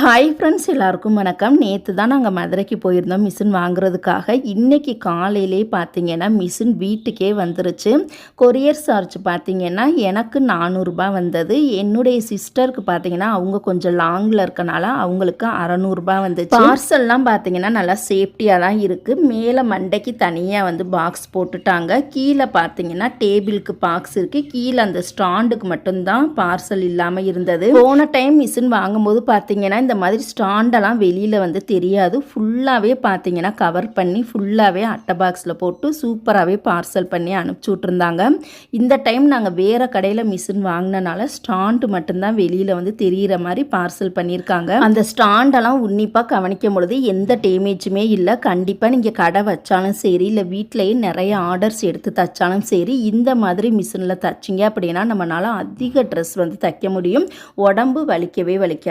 Hi friends எல்லாருக்கும் வணக்கம். நேற்று தான் நாங்கள் மதுரைக்கு போயிருந்தோம் மிஷின் வாங்குறதுக்காக. இன்றைக்கி காலையிலே பார்த்தீங்கன்னா மிஷின் வீட்டுக்கே வந்துருச்சு. கொரியர் சார்ஜ் பார்த்திங்கன்னா எனக்கு நானூறுரூபா வந்தது. என்னுடைய சிஸ்டருக்கு பார்த்தீங்கன்னா அவங்க கொஞ்சம் லாங்கில் இருக்கனால அவங்களுக்கு அறநூறுபா வந்துச்சு. பார்சல்லாம் பார்த்தீங்கன்னா நல்லா சேஃப்டியாக தான் இருக்குது மேலே மண்டைக்கு தனியாக வந்து பாக்ஸ் போட்டுட்டாங்க. கீழே பார்த்தீங்கன்னா டேபிளுக்கு பாக்ஸ் இருக்குது கீழே அந்த ஸ்டாண்டுக்கு மட்டும்தான் பார்சல் இல்லாமல் இருந்தது. போன டைம் மிஷின் வாங்கும்போது பார்த்தீங்கன்னா இந்த மாதிரி ஸ்டாண்டெல்லாம் வெளியில் வந்து தெரியாது. ஃபுல்லாகவே பார்த்தீங்கன்னா கவர் பண்ணி ஃபுல்லாகவே அட்டை பாக்ஸில் போட்டு சூப்பராகவே பார்சல் பண்ணி அனுப்பிச்சி விட்ருந்தாங்க இந்த டைம் நாங்கள் வேறு கடையில் மிஷின் வாங்கினனால ஸ்டாண்டு மட்டும்தான் வெளியில் வந்து தெரிகிற மாதிரி பார்சல் பண்ணியிருக்காங்க அந்த ஸ்டாண்டெல்லாம் உன்னிப்பாக கவனிக்கும் பொழுது எந்த டேமேஜுமே இல்லை. கண்டிப்பாக நீங்கள் கடை வச்சாலும் சரி இல்லை வீட்டிலேயே நிறைய ஆர்டர்ஸ் எடுத்து தைச்சாலும் சரி இந்த மாதிரி மிஷினில் தைச்சிங்க அப்படின்னா நம்மளால் அதிக ட்ரெஸ் வந்து தைக்க முடியும். உடம்பு வலிக்கவே வலிக்காது.